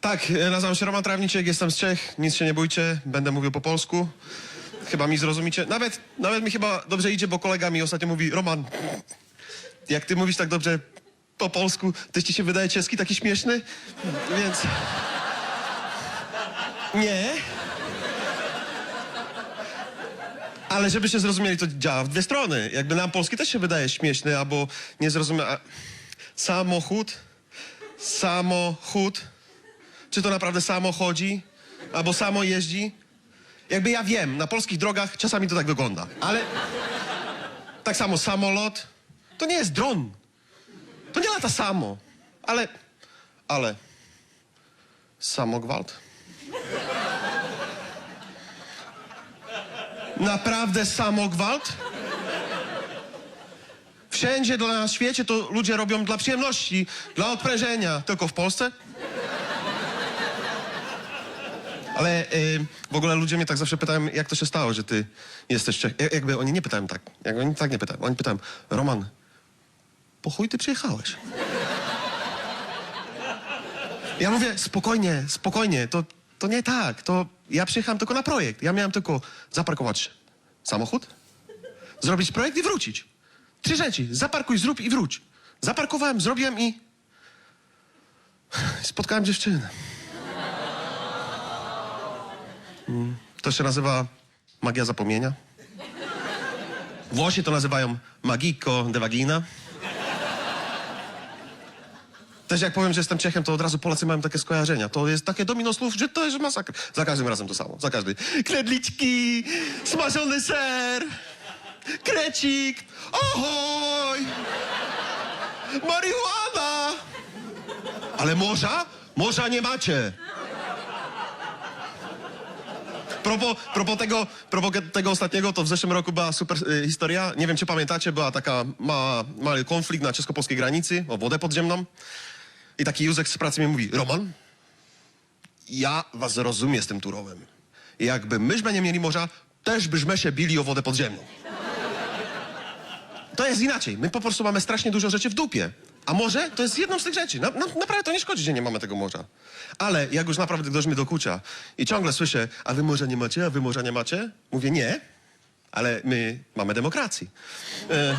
Tak, e, nazywam się Roman Trawniczek, jestem z Czech, nic się nie bójcie, będę mówił po polsku. Chyba mi zrozumiecie. Nawet, nawet mi chyba dobrze idzie, bo kolega mi ostatnio mówi, Roman, jak ty mówisz tak dobrze po polsku, też ci się wydaje czeski taki śmieszny? Więc... Nie. Ale żebyście zrozumieli, to działa w dwie strony. Jakby nam polski też się wydaje śmieszny, albo nie zrozumie... a- Samochód, samochód. Czy to naprawdę samo chodzi? Albo samo jeździ? Jakby ja wiem, na polskich drogach czasami to tak wygląda. Ale tak samo samolot, to nie jest dron. To nie lata samo. Ale, ale, samogwałt? Naprawdę samogwałt? Wszędzie na świecie to ludzie robią dla przyjemności, dla odprężenia. Tylko w Polsce? Ale y, w ogóle ludzie mnie tak zawsze pytają, jak to się stało, że ty jesteś Czech. Ja- Jakby oni nie pytają tak. Jak oni tak nie pytają. Oni pytają, Roman, po chuj ty przyjechałeś? Ja mówię, spokojnie, spokojnie, to, to nie tak. To ja przyjechałem tylko na projekt. Ja miałem tylko zaparkować samochód, zrobić projekt i wrócić. Trzy rzeczy. Zaparkuj, zrób i wróć. Zaparkowałem, zrobiłem i... Spotkałem dziewczynę. To się nazywa magia zapomnienia. Włosi to nazywają magico de vagina. Też jak powiem, że jestem Czechem, to od razu Polacy mają takie skojarzenia. To jest takie domino słów, że to jest masakra. Za każdym razem to samo, za każdy. Knedliczki, smażony ser, krecik, ohoj, marihuana. Ale morza? Morza nie macie. Propos, propos, tego, propos tego ostatniego, to w zeszłym roku była super y, historia. Nie wiem, czy pamiętacie, była taka ma, mały konflikt na czesko-polskiej granicy o wodę podziemną. I taki Józek z pracy mi mówi, Roman, ja was rozumiem z tym Turowem. Jakby myśmy nie mieli morza, też byśmy się bili o wodę podziemną. To jest inaczej. My po prostu mamy strasznie dużo rzeczy w dupie. A morze to jest jedną z tych rzeczy. Na, na, naprawdę to nie szkodzi, że nie mamy tego morza. Ale jak już naprawdę ktoś mi dokucza i ciągle słyszę, a wy morza nie macie, a wy morza nie macie? Mówię, nie, ale my mamy demokrację. E,